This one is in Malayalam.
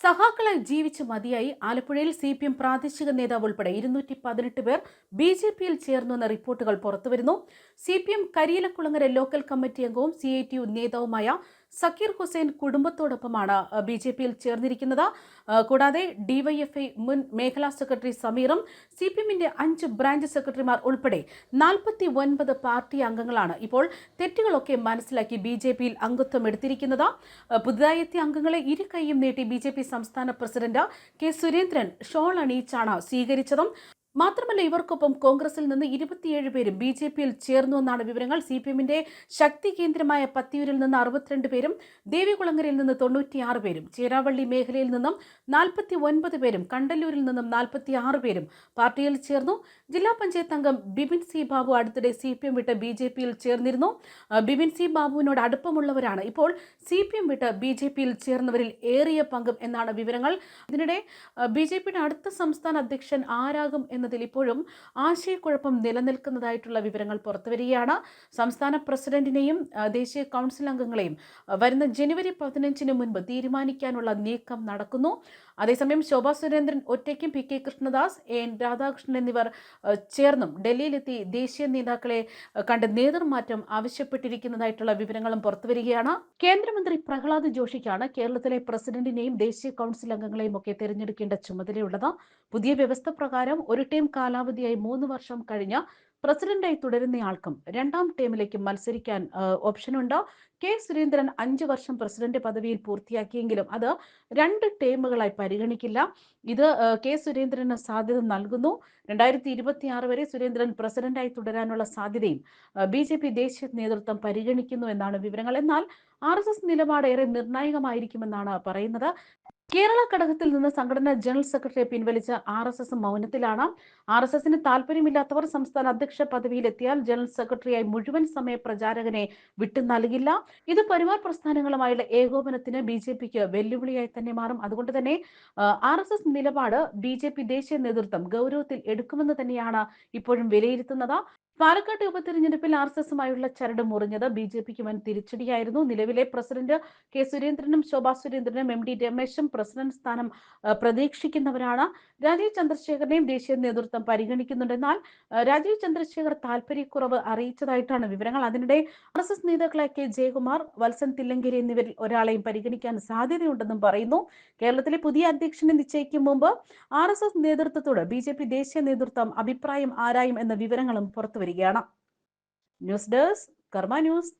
സഹാക്കളെ ജീവിച്ച് മതിയായി ആലപ്പുഴയിൽ സി പി എം പ്രാദേശിക നേതാവ് ഉൾപ്പെടെ ഇരുന്നൂറ്റി പതിനെട്ട് പേർ ബി ജെ പിയിൽ ചേർന്നുവെന്ന റിപ്പോർട്ടുകൾ പുറത്തുവരുന്നു. C P M Kariyilakkulangara local committee അംഗവും സി ഐ ടി യു നേതാവുമായ സക്കീർ ഹുസൈൻ കുടുംബത്തോടൊപ്പമാണ് ബി ജെ പിയിൽ ചേർന്നിരിക്കുന്നത്. കൂടാതെ ഡിവൈഎഫ്ഐ മുൻ മേഖലാ സെക്രട്ടറി സമീറും സി പി എമ്മിന്റെ അഞ്ച് ബ്രാഞ്ച് സെക്രട്ടറിമാർ ഉൾപ്പെടെ നാൽപ്പത്തി ഒൻപത് പാർട്ടി അംഗങ്ങളാണ് ഇപ്പോൾ തെറ്റുകളൊക്കെ മനസ്സിലാക്കി ബി ജെ പിയിൽ അംഗത്വം എടുത്തിരിക്കുന്നത്. പുതുതായി എത്തിയ അംഗങ്ങളെ ഇരു കൈയും നീട്ടി ബി ജെ പി സംസ്ഥാന പ്രസിഡന്റ് കെ സുരേന്ദ്രൻ ഷോൾ അണിയിച്ചാണ് സ്വീകരിച്ചതും. മാത്രമല്ല ഇവർക്കൊപ്പം കോൺഗ്രസിൽ നിന്ന് ഇരുപത്തിയേഴ് പേരും ബി ജെ പിയിൽ ചേർന്നു എന്നാണ് വിവരങ്ങൾ. സി പി എമ്മിന്റെ ശക്തി കേന്ദ്രമായ പത്തിയൂരിൽ നിന്ന് അറുപത്തിരണ്ട് പേരും ദേവികുളങ്ങരയിൽ നിന്ന് തൊണ്ണൂറ്റിയാറ് പേരും ചേരാവള്ളി മേഖലയിൽ നിന്നും നാൽപ്പത്തി ഒൻപത് പേരും കണ്ടല്ലൂരിൽ നിന്നും നാൽപ്പത്തി ആറ് പേരും പാർട്ടിയിൽ ചേർന്നു. ജില്ലാ പഞ്ചായത്ത് അംഗം ബിപിൻ സി ബാബു അടുത്തിടെ സി പി എം വിട്ട് ബി ജെ പിയിൽ ചേർന്നിരുന്നു. ബിബിൻ സി ബാബുവിനോട് അടുപ്പമുള്ളവരാണ്. ഇപ്പോൾ സി പി എം വിട്ട് ബി ജെ പിയിൽ ചേർന്നവരിൽ ഏറിയ പങ്കും എന്നാണ് വിവരങ്ങൾ. ഇതിനിടെ ബി ജെ പിയുടെ അടുത്ത സംസ്ഥാന അധ്യക്ഷൻ ആരാകും എന്നതിൽ ഇപ്പോഴും ആശയക്കുഴപ്പം നിലനിൽക്കുന്നതായിട്ടുള്ള വിവരങ്ങൾ പുറത്തുവരികയാണ് സംസ്ഥാന പ്രസിഡന്റിനെയും ദേശീയ കൗൺസിൽ അംഗങ്ങളെയും വരുന്ന ജനുവരി പതിനഞ്ചിന് മുൻപ് തീരുമാനിക്കാനുള്ള നീക്കം നടക്കുന്നു. അതേസമയം Shobha Surendran ഒറ്റയ്ക്കും P K Krishnadas A N Radhakrishnan എന്നിവർ ചേർന്നും ഡൽഹിയിലെത്തി ദേശീയ നേതാക്കളെ കണ്ട് നേതൃമാറ്റം ആവശ്യപ്പെട്ടിരിക്കുന്നതായിട്ടുള്ള വിവരങ്ങളും പുറത്തുവരികയാണ് കേന്ദ്രമന്ത്രി പ്രഹ്ലാദ് ജോഷിക്കാണ് കേരളത്തിലെ പ്രസിഡന്റിനെയും ദേശീയ കൗൺസിൽ അംഗങ്ങളെയും ഒക്കെ തിരഞ്ഞെടുക്കേണ്ട ചുമതലയുള്ളത്. പുതിയ വ്യവസ്ഥ പ്രകാരം ഒരു ടീം കാലാവധിയായി മൂന്ന് വർഷം കഴിഞ്ഞ പ്രസിഡന്റായി തുടരുന്നയാൾക്കും രണ്ടാം ടേമിലേക്ക് മത്സരിക്കാൻ ഓപ്ഷനുണ്ട്. കെ. സുരേന്ദ്രൻ അഞ്ചു വർഷം പ്രസിഡന്റ് പദവിയിൽ പൂർത്തിയാക്കിയെങ്കിലും അത് രണ്ട് ടേമുകളായി പരിഗണിക്കില്ല. ഇത് കെ. സുരേന്ദ്രന് സാധ്യത നൽകുന്നു. രണ്ടായിരത്തി ഇരുപത്തി ആറ് വരെ സുരേന്ദ്രൻ പ്രസിഡന്റായി തുടരാനുള്ള സാധ്യതയും ബി ജെ പി ദേശീയ നേതൃത്വം പരിഗണിക്കുന്നു എന്നാണ് വിവരങ്ങൾ. എന്നാൽ ആർ എസ് എസ് നിലപാട് ഏറെ നിർണായകമായിരിക്കുമെന്നാണ് പറയുന്നത്. കേരള ഘടകത്തിൽ നിന്ന് സംഘടനാ ജനറൽ സെക്രട്ടറിയെ പിൻവലിച്ച ആർ എസ് എസ് മൗനത്തിലാണ്. ആർ എസ് എസിന് താല്പര്യമില്ലാത്തവർ സംസ്ഥാന അധ്യക്ഷ പദവിയിലെത്തിയാൽ ജനറൽ സെക്രട്ടറിയായി മുഴുവൻ സമയ പ്രചാരകനെ വിട്ടു നൽകില്ല. ഇത് പരിവാർ പ്രസ്ഥാനങ്ങളുമായുള്ള ഏകോപനത്തിന് ബി ജെ പിക്ക് വെല്ലുവിളിയായി തന്നെ മാറും. അതുകൊണ്ട് തന്നെ ആർ എസ് എസ് നിലപാട് ബി ജെ പി ദേശീയ നേതൃത്വം ഗൗരവത്തിൽ എടുക്കുമെന്ന് തന്നെയാണ് ഇപ്പോഴും വിലയിരുത്തുന്നത്. പാലക്കാട് ഉപതെരഞ്ഞെടുപ്പിൽ ആർ എസ് എസുമായുള്ള ചരട് മുറിഞ്ഞത് ബി ജെ പിക്ക് വൻ തിരിച്ചടിയായിരുന്നു. നിലവിലെ പ്രസിഡന്റ് കെ സുരേന്ദ്രനും ശോഭാ സുരേന്ദ്രനും എം ഡി രമേശും പ്രസിഡന്റ് സ്ഥാനം പ്രതീക്ഷിക്കുന്നവരാണ്. രാജീവ് ചന്ദ്രശേഖരനെയും ദേശീയ നേതൃത്വം പരിഗണിക്കുന്നുണ്ട്. എന്നാൽ ആ, രാജീവ് ചന്ദ്രശേഖർ താല്പര്യക്കുറവ് അറിയിച്ചതായിട്ടാണ് വിവരങ്ങൾ. അതിനിടെ ആർ എസ് എസ് നേതാക്കളായ കെ ജയകുമാർ വത്സൻ തില്ലങ്കേരി എന്നിവരിൽ ഒരാളെയും പരിഗണിക്കാൻ സാധ്യതയുണ്ടെന്നും പറയുന്നു. കേരളത്തിലെ പുതിയ അധ്യക്ഷനെ നിശ്ചയിക്കും മുമ്പ് ആർ എസ് എസ് നേതൃത്വത്തോട് ബി ജെ പി ദേശീയ നേതൃത്വം അഭിപ്രായം ആരായും എന്ന വിവരങ്ങളും പുറത്തുവരികയാണ് ന്യൂസ് ഡെസ്ക് കർമ്മ ന്യൂസ്